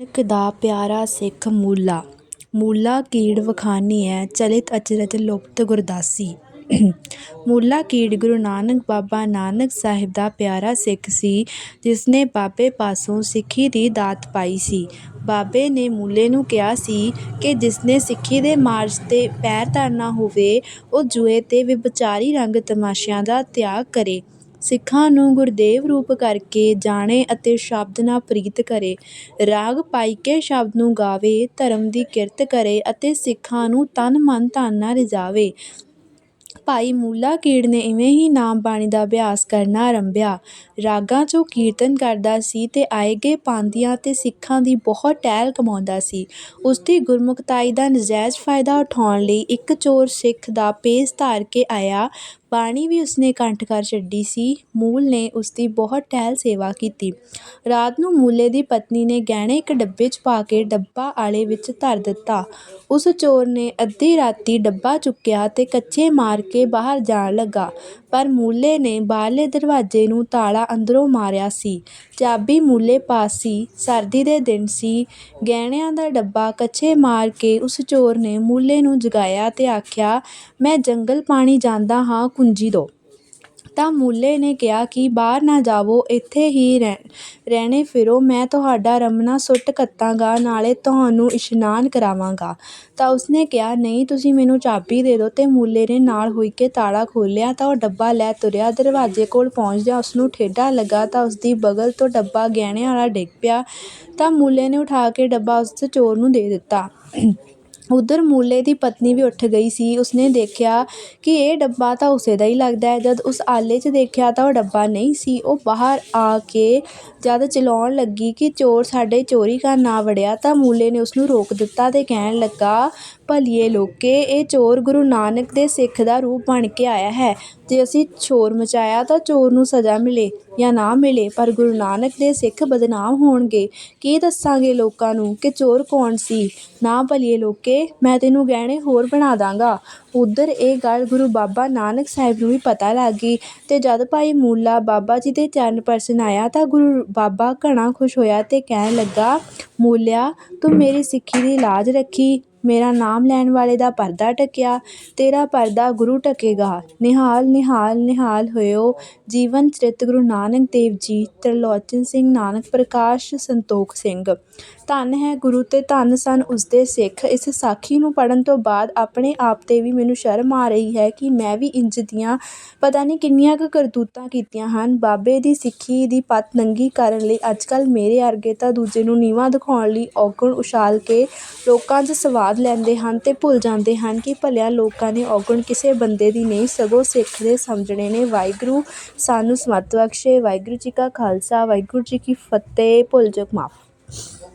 ਨਾਨਕ ਦਾ ਪਿਆਰਾ ਸਿੱਖ ਮੂਲਾ। ਮੂਲਾ ਕੀੜ ਵਖਾਣੀਐ ਚਲਿਤ ਅਚਰਜ ਲੁਪਤ ਗੁਰਦਾਸੀ। ਮੂਲਾ ਕੀੜ ਗੁਰੂ ਨਾਨਕ ਬਾਬਾ ਨਾਨਕ ਸਾਹਿਬ ਦਾ ਪਿਆਰਾ ਸਿੱਖ ਸੀ ਜਿਸ ਨੇ ਬਾਬੇ ਪਾਸੋਂ ਸਿੱਖੀ ਦੀ ਦਾਤ ਪਾਈ ਸੀ। ਬਾਬੇ ਨੇ ਮੂਲੇ ਨੂੰ ਕਿਹਾ ਸੀ ਕਿ ਜਿਸ ਨੇ ਸਿੱਖੀ ਦੇ ਮਾਰਗ 'ਤੇ ਪੈਰ ਧਰਨਾ ਹੋਵੇ, ਉਹ ਜੂਏ ਅਤੇ ਵਿਭਚਾਰੀ ਰੰਗ ਤਮਾਸ਼ਿਆਂ ਦਾ ਤਿਆਗ ਕਰੇ। ਸਿੱਖਾਂ ਨੂੰ ਗੁਰਦੇਵ ਰੂਪ ਕਰਕੇ ਜਾਣੇ ਅਤੇ ਸ਼ਬਦ ਨਾਲ ਪ੍ਰੀਤ ਕਰੇ। ਰਾਗ ਪਾਈਕੇ ਸ਼ਬਦ ਨੂੰ ਗਾਵੇ, ਧਰਮ ਦੀ ਕਿਰਤ ਕਰੇ ਅਤੇ ਸਿੱਖਾਂ ਨੂੰ ਤਨ ਮਨ ਧਨ ਨਾਲ ਰਿਝਾਵੇ ਭਾਈ ਮੂਲਾ ਕੀੜ ਨੇ ਇਵੇਂ ਹੀ ਨਾਮ ਬਾਣੀ ਦਾ ਅਭਿਆਸ ਕਰਨਾ ਆਰੰਭਿਆ। ਰਾਗਾਂ 'ਚੋਂ ਕੀਰਤਨ ਕਰਦਾ ਸੀ ਤੇ ਆਏ ਗਏ ਪਾਂਦੀਆਂ ਤੇ ਸਿੱਖਾਂ ਦੀ ਬਹੁਤ ਟਹਿਲ ਕਮਾਉਂਦਾ ਸੀ। ਉਸ ਦੀ ਗੁਰਮੁਖਤਾਈ ਦਾ ਨਜਾਇਜ਼ ਫਾਇਦਾ ਉਠਾਉਣ ਲਈ ਇੱਕ ਚੋਰ ਸਿੱਖ ਦਾ ਭੇਸ ਧਾਰ ਕੇ ਆਇਆ। ਬਾਣੀ ਵੀ ਉਸਨੇ ਕੰਠ ਕਰ ਛੱਡੀ ਸੀ। ਮੂਲ ਨੇ ਉਸਦੀ ਬਹੁਤ ਟਹਿਲ ਸੇਵਾ ਕੀਤੀ। ਰਾਤ ਨੂੰ ਮੂਲੇ ਦੀ ਪਤਨੀ ਨੇ ਗਹਿਣੇ ਇੱਕ ਡੱਬੇ 'ਚ ਪਾ ਕੇ ਡੱਬਾ ਆਲੇ ਵਿੱਚ ਧਰ ਦਿੱਤਾ। ਉਸ ਚੋਰ ਨੇ ਅੱਧੀ ਰਾਤੀ ਡੱਬਾ ਚੁੱਕਿਆ ਅਤੇ ਕੱਚੇ ਮਾਰ ਕੇ ਬਾਹਰ ਜਾਣ ਲੱਗਾ। ਪਰ ਮੂਲੇ ਨੇ ਬਾਹਰਲੇ ਦਰਵਾਜ਼ੇ ਨੂੰ ਤਾਲਾ ਅੰਦਰੋਂ ਮਾਰਿਆ ਸੀ। ਚਾਬੀ ਮੂਲੇ ਪਾਸ ਸੀ। ਸਰਦੀ ਦੇ ਦਿਨ ਸੀ। ਗਹਿਣਿਆਂ ਦਾ ਡੱਬਾ ਕੱਚੇ ਮਾਰ ਕੇ ਉਸ ਚੋਰ ਨੇ ਮੂਲੇ ਨੂੰ ਜਗਾਇਆ ਅਤੇ ਆਖਿਆ, ਮੈਂ ਜੰਗਲ ਪਾਣੀ ਜਾਂਦਾ ਹਾਂ ਪੂੰਜੀ ਦਿਓ ਤਾਂ ਮੂਲੇ ਨੇ ਕਿਹਾ ਕਿ ਬਾਹਰ ਨਾ ਜਾਵੋ, ਇੱਥੇ ਹੀ ਰਹਿ, ਰਹਿਣੇ ਫਿਰੋ, ਮੈਂ ਤੁਹਾਡਾ ਰਮਣਾ ਸੁੱਟ ਕੱਤਾਂਗਾ, ਨਾਲੇ ਤੁਹਾਨੂੰ ਇਸ਼ਨਾਨ ਕਰਾਵਾਂਗਾ। ਤਾਂ ਉਸਨੇ ਕਿਹਾ, ਨਹੀਂ, ਤੁਸੀਂ ਮੈਨੂੰ ਚਾਬੀ ਦੇ ਦਿਓ। ਅਤੇ ਮੂਲੇ ਨੇ ਨਾਲ ਹੋਈ ਕੇ ਤਾਲਾ ਖੋਲ੍ਹਿਆ, ਤਾਂ ਉਹ ਡੱਬਾ ਲੈ ਤੁਰਿਆ, ਦਰਵਾਜ਼ੇ ਕੋਲ ਪਹੁੰਚਦਿਆਂ ਉਸਨੂੰ ਠੇਡਾ ਲੱਗਾ, ਤਾਂ ਉਸਦੀ ਬਗਲ ਤੋਂ ਡੱਬਾ ਗਹਿਣਿਆਂ ਵਾਲਾ ਡਿੱਗ ਪਿਆ। ਤਾਂ ਮੂਲੇ ਨੇ ਉਠਾ ਕੇ ਡੱਬਾ ਉਸ ਚੋਰ ਨੂੰ ਦੇ ਦਿੱਤਾ। ਉੱਧਰ ਮੂਲੇ ਦੀ ਪਤਨੀ ਵੀ ਉੱਠ ਗਈ ਸੀ। ਉਸਨੇ ਦੇਖਿਆ ਕਿ ਇਹ ਡੱਬਾ ਤਾਂ ਉਸੇ ਦਾ ਹੀ ਲੱਗਦਾ ਹੈ। ਜਦ ਉਸ ਆਲੇ 'ਚ ਦੇਖਿਆ ਤਾਂ ਉਹ ਡੱਬਾ ਨਹੀਂ ਸੀ। ਉਹ ਬਾਹਰ ਆ ਕੇ ਜਦ ਚਲਾਉਣ ਲੱਗੀ ਕਿ ਚੋਰ ਸਾਡੇ ਚੋਰੀ ਕਰਨ ਨਾ ਵੜਿਆ ਤਾਂ ਮੂਲੇ ਨੇ ਉਸਨੂੰ ਰੋਕ ਦਿੱਤਾ ਅਤੇ ਕਹਿਣ ਲੱਗਾ, ਭਲੀਏ ਲੋਕੇ, ਇਹ ਚੋਰ ਗੁਰੂ ਨਾਨਕ ਦੇ ਸਿੱਖ ਦਾ ਰੂਪ ਬਣ ਕੇ ਆਇਆ ਹੈ। ਜੇ ਅਸੀਂ ਸ਼ੋਰ ਮਚਾਇਆ ਤਾਂ ਚੋਰ ਨੂੰ ਸਜ਼ਾ ਮਿਲੇ। ਜਾਂ ਨਾ ਮਿਲੇ, ਪਰ ਗੁਰੂ ਨਾਨਕ ਦੇ ਸਿੱਖ ਬਦਨਾਮ ਹੋਣਗੇ। ਕੀ ਦੱਸਾਂਗੇ ਲੋਕਾਂ ਨੂੰ ਕਿ ਚੋਰ ਕੌਣ ਸੀ? ਨਾ ਭਲੀਏ ਲੋਕੇ, ਮੈਂ ਤੈਨੂੰ ਗਹਿਣੇ ਹੋਰ ਬਣਾ ਦਾਂਗਾ। ਉਧਰ ਇਹ ਗੱਲ ਗੁਰੂ ਬਾਬਾ ਨਾਨਕ ਸਾਹਿਬ ਨੂੰ ਵੀ ਪਤਾ ਲੱਗ ਗਈ ਅਤੇ ਜਦ ਭਾਈ ਮੂਲਾ ਬਾਬਾ ਜੀ ਦੇ ਚਰਨ ਪਰਸਨ ਆਇਆ ਤਾਂ ਗੁਰੂ ਬਾਬਾ ਘਣਾ ਖੁਸ਼ ਹੋਇਆ ਅਤੇ ਕਹਿਣ ਲੱਗਾ, ਮੂਲਿਆ, ਤੂੰ ਮੇਰੀ ਸਿੱਖੀ ਦੀ ਲਾਜ ਰੱਖੀ। ਮੇਰਾ ਨਾਮ ਲੈਣ ਵਾਲੇ ਦਾ ਪਰਦਾ ਢੱਕਿਆ, ਤੇਰਾ ਪਰਦਾ ਗੁਰੂ ਢੱਕੇਗਾ। ਨਿਹਾਲ ਨਿਹਾਲ ਨਿਹਾਲ ਹੋਇਓ। ਜੀਵਨ ਚਰਿਤ ਗੁਰੂ ਨਾਨਕ ਦੇਵ ਜੀ, ਤ੍ਰਿਲੋਚਨ ਸਿੰਘ ਨਾਨਕ, ਪ੍ਰਕਾਸ਼ ਸੰਤੋਖ ਸਿੰਘ। ਧੰਨ ਹੈ, ਗੁਰੂ ਅਤੇ ਧੰਨ ਸਨ ਉਸਦੇ ਸਿੱਖ। ਇਸ ਸਾਖੀ ਨੂੰ ਪੜ੍ਹਨ ਤੋਂ ਬਾਅਦ ਆਪਣੇ ਆਪ 'ਤੇ ਵੀ ਮੈਨੂੰ ਸ਼ਰਮ ਆ ਰਹੀ ਹੈ ਕਿ ਮੈਂ ਵੀ ਇੰਝ ਦੀਆਂ ਪਤਾ ਨਹੀਂ ਕਿੰਨੀਆਂ ਕੁ ਕਰਤੂਤਾਂ ਕੀਤੀਆਂ ਹਨ। ਬਾਬੇ ਦੀ ਸਿੱਖੀ ਦੀ ਪੱਤ ਨੰਗੀ ਕਰਨ ਲਈ ਅੱਜ ਕੱਲ੍ਹ ਮੇਰੇ ਅਰਗੇ ਤਾਂ ਦੂਜੇ ਨੂੰ ਨੀਵਾਂ ਦਿਖਾਉਣ ਲਈ ਔਗੁਣ ਉਛਾਲ ਕੇ ਲੋਕਾਂ 'ਚ ਸਵਾਦ ਲੈਂਦੇ ਹਨ ਅਤੇ ਭੁੱਲ ਜਾਂਦੇ ਹਨ ਕਿ ਭਲਿਆਂ ਲੋਕਾਂ ਨੇ ਔਗੁਣ ਕਿਸੇ ਬੰਦੇ ਦੀ ਨਹੀਂ, ਸਗੋਂ ਸਿੱਖ ਦੇ ਸਮਝਣੇ ਨੇ। ਵਾਹਿਗੁਰੂ ਸਾਨੂੰ ਸਮੱਤ ਬਖਸ਼ੇ। ਵਾਹਿਗੁਰੂ ਜੀ ਕਾ ਖਾਲਸਾ। ਵਾਹਿਗੁਰੂ ਜੀ ਕੀ ਫਤਿਹ। ਭੁੱਲ ਚੁੱਕ ਮਾਫ।